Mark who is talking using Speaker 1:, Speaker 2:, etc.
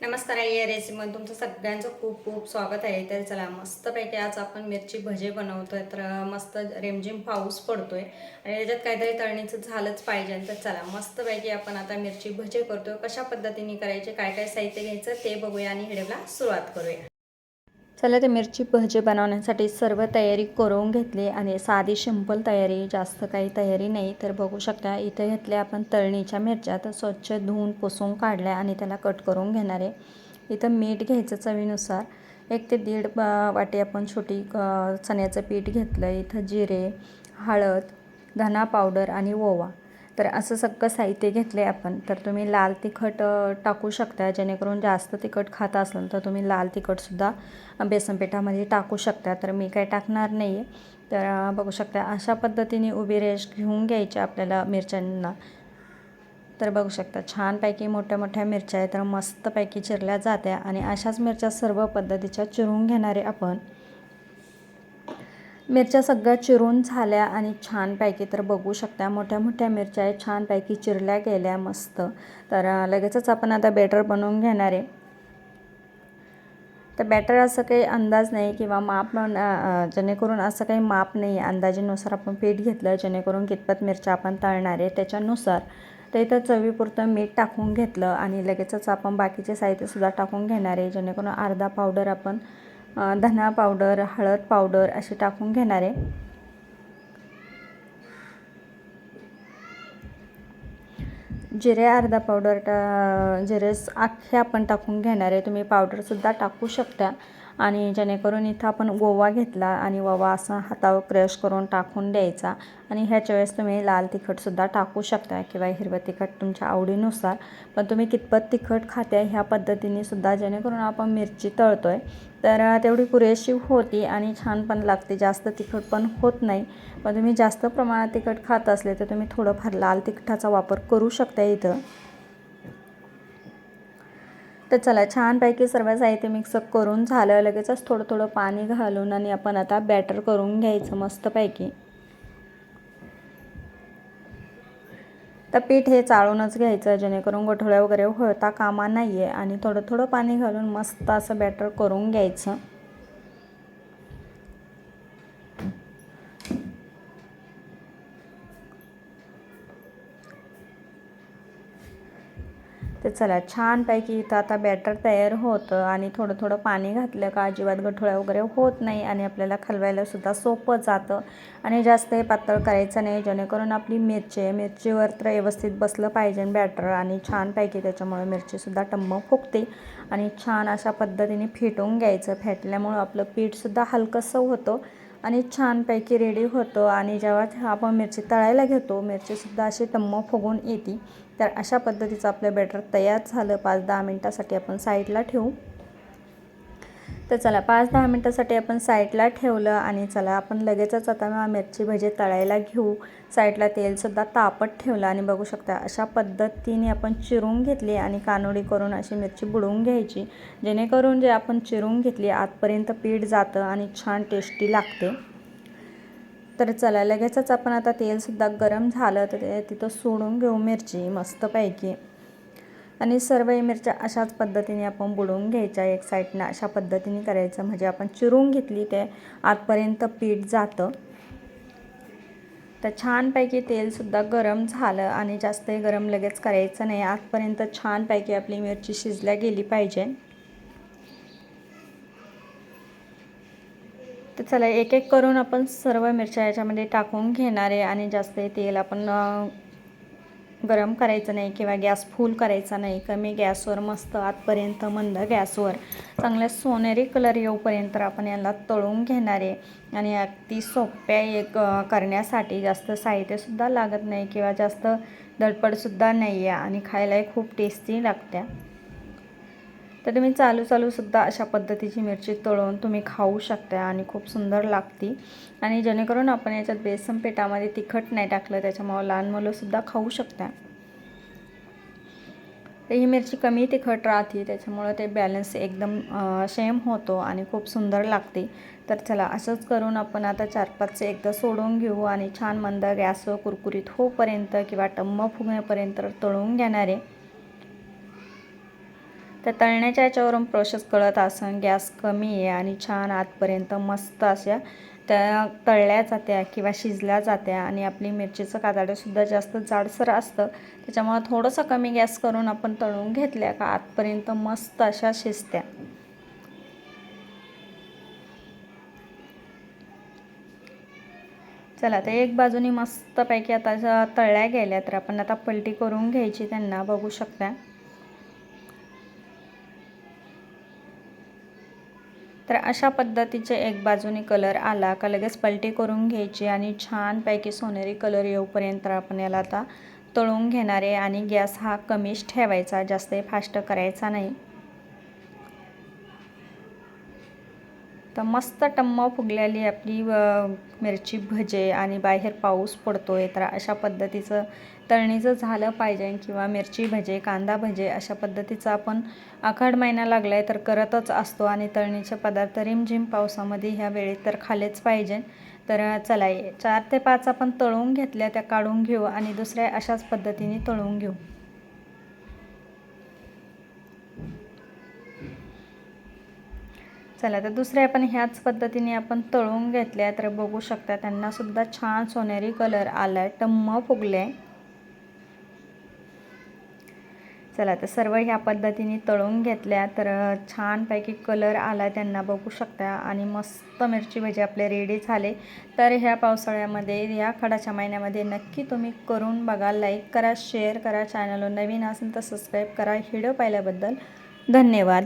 Speaker 1: नमस्कार या रेसिपीमध्ये तुमचं सगळ्यांचं खूप खूप स्वागत आहे. तर चला मस्तपैकी आज आपण मिरची भजे बनवतो आहे तर मस्त रेमझिम पाऊस पडतो आहे आणि त्याच्यात काहीतरी तळणीचं झालंच पाहिजे. तर चला मस्तपैकी आपण आता मिरची भजे करतो कशा पद्धतीने करायचे काय काय साहित्य घ्यायचं ते बघूया आणि व्हिडिओला सुरुवात करूया. चला ते मिरची भजी बनवण्यासाठी सर्व तयारी करून घेतली आणि साधी सिंपल तयारी जास्त काही तयारी नाही. तर बघू शकता इथे घेतल्या आपण तळणीच्या मिरच्या. तर स्वच्छ धुवून पुसून काढल्या आणि त्याला कट करून घेणार आहे. इथं मीठ घ्यायचं चवीनुसार. एक ते दीड वाटी आपण छोटी चण्याचं पीठ घेतलं. इथं जिरे हळद धना पावडर आणि ओवा. तर असं सगळं साहित्य घेतलं आहे आपण. तर तुम्ही लाल तिखट टाकू शकता. जेणेकरून जास्त तिखट खात असाल तर तुम्ही लाल तिखटसुद्धा बेसनपिठामध्ये टाकू शकता. तर मी काही टाकणार नाही आहे तर बघू शकता अशा पद्धतीने उभी रेष घेऊन घ्यायची आपल्याला मिरच्यांना. तर बघू शकता छानपैकी मोठ्या मोठ्या मिरच्या आहेत. तर मस्तपैकी चिरल्या जात्या आणि अशाच मिरच्या सर्व पद्धतीच्या चिरून घेणारे आपण मिरच्या सगळ्या चिरून झाल्या आणि छानपैकी तर बघू शकता मोठ्या मोठ्या मिरच्या आहे छानपैकी चिरल्या गेल्या मस्त. तर लगेचच आपण आता बेटर बनवून घेणार आहे. तर बॅटर असं काही अंदाज नाही किंवा माप जेणेकरून असं काही माप नाही. अंदाजेनुसार आपण पीठ घेतलं जेणेकरून कितपत मिरच्या आपण तळणार आहे त्याच्यानुसार. तर इथं चवीपुरतं मीठ टाकून घेतलं आणि लगेचच आपण बाकीचे साहित्यसुद्धा टाकून घेणार आहे जेणेकरून अर्धा पावडर आपण धना पावडर हळद पावडर असे टाकून घेणार आहे. जिरे अर्धा पावडर टा जिरे अख्खे आपण टाकून घेणार आहे. तुम्ही पावडरसुद्धा टाकू शकता. आणि जेणेकरून इथं आपण गोवा घेतला आणि ओवा असा हातावर क्रश करून टाकून द्यायचा. आणि ह्याच्या वेळेस तुम्ही लाल तिखटसुद्धा टाकू शकता किंवा हिरवं तिखट तुमच्या आवडीनुसार. पण तुम्ही कितपत तिखट खाते ह्या पद्धतीने सुद्धा जेणेकरून आपण मिरची तळतो तर तेवढी पुरेशी होती आणि छान पण लागते. जास्त तिखट पण होत नाही. पण तुम्ही जास्त प्रमाणात तिखट खात असले तर तुम्ही थोडंफार लाल तिखटाचा वापर करू शकता इथं. तर चला छानपैकी सर्व साहित्य मिक्स करून झालं लगेचच थोडं थोडं पाणी घालून आणि आपण आता बॅटर करून घ्यायचं मस्तपैकी. तर पीठ हे चाळूनच घ्यायचं जेणेकरून गोठोळ्या वगैरे होता कामा नाही आहे आणि थोडं थोडं पाणी घालून मस्त असं बॅटर करून घ्यायचं. चला छानपैकी इथं आता बॅटर तयार होतं आणि थोडं थोडं पाणी घातलं का अजिबात गठोळ्या वगैरे होत नाही आणि आपल्याला खलवायलासुद्धा सोपं जातं. आणि जास्त हे पातळ करायचं नाही जेणेकरून आपली मिरची आहे. मिरचीवर तर व्यवस्थित बसलं पाहिजे बॅटर आणि छानपैकी त्याच्यामुळे मिरचीसुद्धा टम्म फुगते आणि छान अशा पद्धतीने फेटून घ्यायचं. फेटल्यामुळं आपलं पीठसुद्धा हलकंसं होतं. आणि छानपैकी रेडी होतो आणि जेव्हा आपण मिरची तळायला घेतो मिरचीसुद्धा अशी टम्म फुगून येते. तर अशा पद्धतीचं आपलं बॅटर तयार झालं. पाच दहा मिनटासाठी आपण साईडला ठेवू. तर चला पाच दहा मिनटासाठी आपण साईडला ठेवलं आणि चला आपण लगेचच आता मिरची भजी तळायला घेऊ. साईडला तेलसुद्धा तापत ठेवलं आणि बघू शकता अशा पद्धतीने आपण चिरून घेतली आणि कानोडी करून अशी मिरची बुडवून घ्यायची जेणेकरून जे आपण चिरून घेतली आतपर्यंत पीठ जातं आणि छान टेस्टी लागते. तर चला लगेचच आपण आता तेलसुद्धा गरम झालं तर ते तिथं सोडून घेऊ मिरची मस्तपैकी. आणि सर्व मिरच्या अशाच पद्धतीने आपण बुडवून घ्यायच्या एक साईडनं अशा पद्धतीने करायचं. म्हणजे आपण चिरून घेतली ते आतपर्यंत पीठ जातं. तर छानपैकी तेलसुद्धा गरम झालं आणि जास्तही गरम लगेच करायचं नाही. आतपर्यंत छानपैकी आपली मिरची शिजल्या गेली पाहिजे. तर चला एक एक करून आपण सर्व मिरच्या याच्यामध्ये टाकून घेणार आहे आणि जास्त तेल आपण गरम करायचं नाही किंवा गॅस फुल करायचा नाही कमी गॅसवर मस्त आतपर्यंत मंद गॅसवर. चांगल्या सोनेरी कलर येऊपर्यंत आपण याला तळून घेणार आहे. आणि अगदी सोप्या एक करण्यासाठी जास्त साहित्यसुद्धा लागत नाही किंवा जास्त धडपडसुद्धा नाही आहे आणि खायलाही खूप टेस्टी लागत्या. तर तुम्ही चालू चालूसुद्धा अशा पद्धतीची मिरची तळून तुम्ही खाऊ शकता आणि खूप सुंदर लागती. आणि जेणेकरून आपण याच्यात बेसन पिठामध्ये तिखट नाही टाकलं त्याच्यामुळं लहान मुलंसुद्धा खाऊ शकता. तर ही मिरची कमी तिखट राहते त्याच्यामुळं ते बॅलन्स एकदम सेम होतो आणि खूप सुंदर लागते. तर चला असंच करून आपण आता चार पाचचे एकदा सोडून घेऊ आणि छान मंद गॅसवर कुरकुरीत होपर्यंत किंवा टम्म फुगण्यापर्यंत तळून घेणार. आहे तर तळण्याच्या याच्यावरून प्रोसेस कळत असन गॅस कमी आहे आणि छान आतपर्यंत मस्त अशा त्या तळल्या जात्या किंवा शिजल्या जात्या आणि आपली मिरचीचं कातडंसुद्धा जास्त जाडसर असतं. त्याच्यामुळं थोडंसं कमी गॅस करून आपण तळून घेतल्या का आतपर्यंत मस्त अशा शिजत्या. चला तर एक बाजूनी मस्तपैकी आता ज्या तळल्या गेल्या तर आपण आता पलटी करून घ्यायची त्यांना बघू शकता. तर अशा पद्धतीचे एक बाजूने कलर आला का लगेच पलटी करून घ्यायची आणि छानपैकी सोनेरी कलर येऊपर्यंत आपण याला आता तळून घेणारे आणि गॅस हा कमीच ठेवायचा जास्त फास्ट करायचा नाही. तर मस्त टम्म फुगलेली आपली मिरची भजे आणि बाहेर पाऊस पडतो आहे तर अशा पद्धतीचं तळणीचं झालं पाहिजे किंवा मिरची भजे कांदा भजे अशा पद्धतीचं आपण आखाड महिना लागला आहे तर करतच असतो आणि तळणीचे पदार्थ रिमझिम पावसामध्ये ह्या वेळेत तर खालेच पाहिजे. तर चला चार ते पाच आपण तळून घेतल्या त्या काढून घेऊ आणि दुसऱ्या अशाच पद्धतीने तळून घेऊ. चला तर दुसऱ्या पण ह्याच पद्धतीने आपण तळून घेतल्या तर बघू शकता त्यांना सुद्धा छान सोनेरी कलर आला आहे टम्म फुगले. चला तर सर्व ह्या पद्धतीने तळून घेतल्या तर छानपैकी कलर आला त्यांना बघू शकता आणि मस्त मिरची भजी आपले रेडी झाले. तर ह्या पावसाळ्यामध्ये ह्या खडाच्या महिन्यामध्ये नक्की तुम्ही करून बघा लाईक करा शेअर करा चॅनलवर नवीन असेल तर सबस्क्राईब करा. व्हिडिओ पाहिल्याबद्दल धन्यवाद.